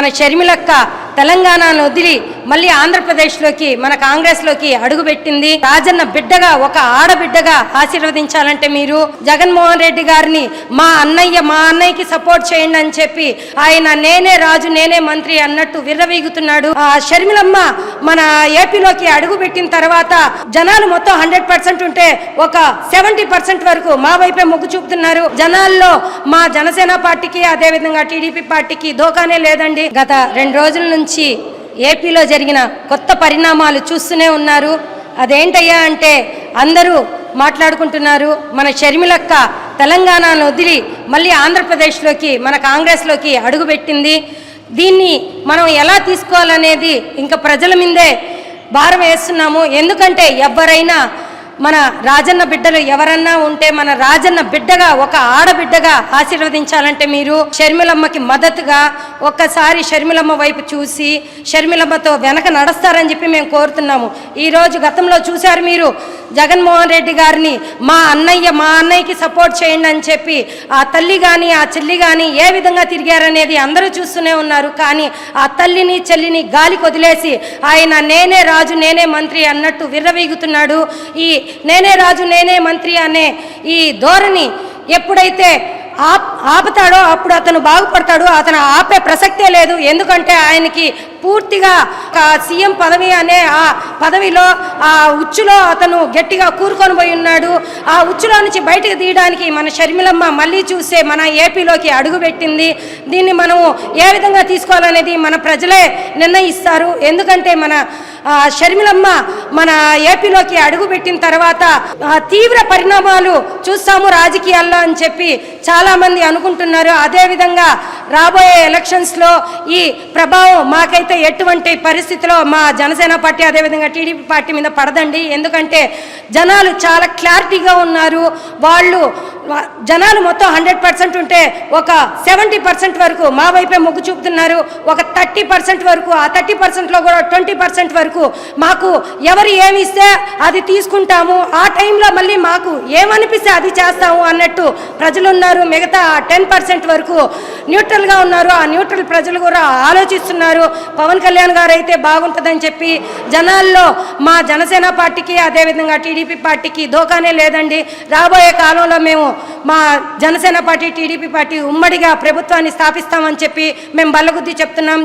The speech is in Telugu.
మన షర్మిలక్క తెలంగాణను వదిలి మళ్ళీ ఆంధ్రప్రదేశ్లోకి మన కాంగ్రెస్లోకి అడుగుపెట్టింది రాజన్న బిడ్డగా ఒక ఆడబిడ్డగా ఆశీర్వదించాలంటే మీరు జగన్మోహన్ రెడ్డి గారిని మా అన్నయ్య మా అన్నయ్యకి సపోర్ట్ చేయండి అని చెప్పి ఆయన నేనే రాజు నేనే మంత్రి అన్నట్టు విర్రవీగుతున్నాడు. ఆ షర్మిలమ్మ మన ఏపీలోకి అడుగుపెట్టిన తర్వాత జనాలు మొత్తం హండ్రెడ్ పర్సెంట్ ఉంటే ఒక సెవెంటీ పర్సెంట్ వరకు మా వైపే మొగ్గు చూపుతున్నారు. జనాల్లో మా జనసేన పార్టీకి అదే విధంగా టీడీపీ పార్టీకి దోకానే లేదండి. గత రెండు రోజుల నుంచి ఏపీలో జరిగిన కొత్త పరిణామాలు చూస్తూనే ఉన్నారు. అదేంటయ్యా అంటే అందరూ మాట్లాడుకుంటున్నారు. మన షర్మిలక్క తెలంగాణను వదిలి మళ్ళీ ఆంధ్రప్రదేశ్లోకి మన కాంగ్రెస్లోకి అడుగుపెట్టింది దీన్ని మనం ఎలా తీసుకోవాలనేది ఇంకా ప్రజల మీదే భారం వేస్తున్నాము. ఎందుకంటే ఎవరైనా మన రాజన్న బిడ్డలు ఎవరన్నా ఉంటే మన రాజన్న బిడ్డగా ఒక ఆడబిడ్డగా ఆశీర్వదించాలంటే మీరు షర్మిలమ్మకి మద్దతుగా ఒక్కసారి షర్మిలమ్మ వైపు చూసి షర్మిలమ్మతో వెనక నడుస్తారని చెప్పి మేము కోరుతున్నాము. ఈరోజు గతంలో చూశారు మీరు జగన్మోహన్ రెడ్డి గారిని మా అన్నయ్య మా అన్నయ్యకి సపోర్ట్ చేయండి అని చెప్పి ఆ తల్లి కానీ ఆ చెల్లి కానీ ఏ విధంగా తిరిగారనేది అందరూ చూస్తూనే ఉన్నారు. కానీ ఆ తల్లిని చెల్లిని గాలికి వదిలేసి ఆయన నేనే రాజు నేనే మంత్రి అన్నట్టు విర్రవీగుతున్నాడు. ఈ నేనే రాజు నేనే మంత్రి అనే ఈ ధోరణి ఎప్పుడైతే ఆప్ ఆపుతాడో అప్పుడు అతను బాగుపడతాడు అతను ఆపే ప్రసక్తే లేదు. ఎందుకంటే ఆయనకి పూర్తిగా ఒక సీఎం పదవి అనే ఆ పదవిలో ఆ ఉచ్చులో అతను గట్టిగా కూరుకొని పోయి ఉన్నాడు. ఆ ఉచ్చులో నుంచి బయటకు తీయడానికి మన షర్మిలమ్మ మళ్ళీ చూసే మన ఏపీలోకి అడుగుపెట్టింది దీన్ని మనము ఏ విధంగా తీసుకోవాలనేది మన ప్రజలే నిర్ణయిస్తారు. ఎందుకంటే మన షర్మిలమ్మ మన ఏపీలోకి అడుగుపెట్టిన తర్వాత తీవ్ర పరిణామాలు చూస్తాము రాజకీయాల్లో అని చెప్పి చాలామంది అనుకుంటున్నారు అదేవిధంగా రాబోయే ఎలక్షన్స్లో ఈ ప్రభావం మాకైతే ఎటువంటి పరిస్థితిలో మా జనసేన పార్టీ అదేవిధంగా టీడీపీ పార్టీ మీద పడదండి. ఎందుకంటే జనాలు చాలా క్లారిటీగా ఉన్నారు. వాళ్ళు జనాలు మొత్తం హండ్రెడ్ పర్సెంట్ ఉంటే ఒక సెవెంటీ పర్సెంట్ వరకు మా వైపే మొగ్గు చూపుతున్నారు. ఒక థర్టీ పర్సెంట్ వరకు ఆ థర్టీ పర్సెంట్లో కూడా ట్వంటీ పర్సెంట్ వరకు మాకు ఎవరు ఏమి ఇస్తే అది తీసుకుంటాము. ఆ టైంలో మళ్ళీ మాకు ఏమనిపిస్తే అది చేస్తాము అన్నట్టు ప్రజలు ఉన్నారు మిగతా టెన్ పర్సెంట్ వరకు న్యూట్రల్గా ఉన్నారు. ఆ న్యూట్రల్ ప్రజలు కూడా ఆలోచిస్తున్నారు. పవన్ కళ్యాణ్ గారు అయితే బాగుంటుందని చెప్పి జనాల్లో మా జనసేన పార్టీకి అదేవిధంగా టీడీపీ పార్టీకి దోకానే లేదండి. రాబోయే కాలంలో మేము మా జనసేన పార్టీ టీడీపీ పార్టీ ఉమ్మడిగా ప్రభుత్వాన్ని స్థాపిస్తామని చెప్పి మేము బల్లగుద్ది చెప్తున్నాం.